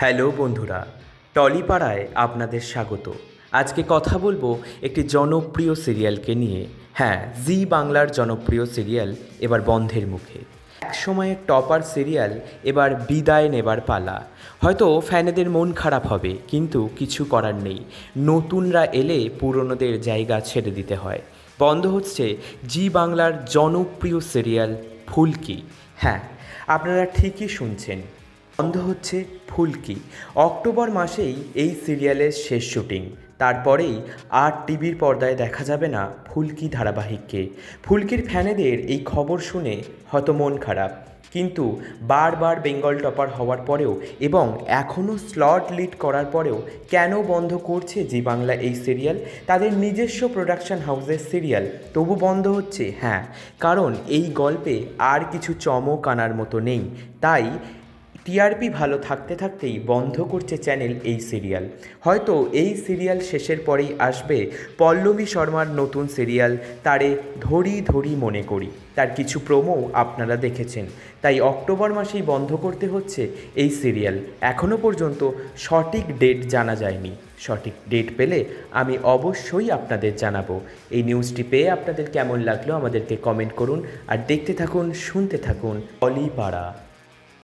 Hello বন্ধুরা, টলিপাড়ায় আপনাদের স্বাগত। আজকে কথা বলব একটি জনপ্রিয় সিরিয়ালকে নিয়ে। হ্যাঁ জি বাংলার জনপ্রিয় সিরিয়াল এবার বন্ধের মুখে। এক সময়ের টপার সিরিয়াল এবার বিদায় নেবার পালা। হয়তো ফ্যানেদের মন খারাপ হবে, কিন্তু কিছু করার নেই। নতুনরা এলে পুরনোদের জায়গা ছেড়ে দিতে হয়। বন্ধ হচ্ছে জি বাংলার জনপ্রিয় সিরিয়াল ফুলকি। হ্যাঁ আপনারা ঠিকই শুনছেন। বন্ধ হচ্ছে ফুলকি অক্টোবর মাসেই এই সিরিয়ালের শেষ শুটিং। তারপরেই আর টিভির পর্দায় দেখা যাবে না ফুলকি ধারাবাহিককে। ফুলকির ফ্যানেদের এই খবর শুনে হয়তো মন খারাপ। কিন্তু বারবার বেঙ্গল টপার হওয়ার পরেও এবং এখনও স্লট লিড করার পরেও কেন বন্ধ করছে জি বাংলা এই সিরিয়াল? তাদের নিজস্ব প্রোডাকশন হাউসের সিরিয়াল তবু বন্ধ হচ্ছে হ্যাঁ। কারণ এই গল্পে আর কিছু চমক আনার মতো নেই। তাই টিআরপি ভালো থাকতে থাকতেই বন্ধ করছে চ্যানেল এই সিরিয়াল। হয়তো এই সিরিয়াল শেষের পরেই আসবে পল্লবী শর্মার নতুন সিরিয়াল, তারে ধরি ধরি মনে করি। তার কিছু প্রোমো আপনারা দেখেছেন। তাই অক্টোবর মাসেই বন্ধ করতে হচ্ছে এই সিরিয়াল। এখনও পর্যন্ত সঠিক ডেট জানা যায়নি। সঠিক ডেট পেলে আমি অবশ্যই আপনাদের জানাব। এই নিউজটি পেয়ে আপনাদের কেমন লাগল আমাদেরকে কমেন্ট করুন। আর দেখতে থাকুন, শুনতে থাকুন অলিপাড়া।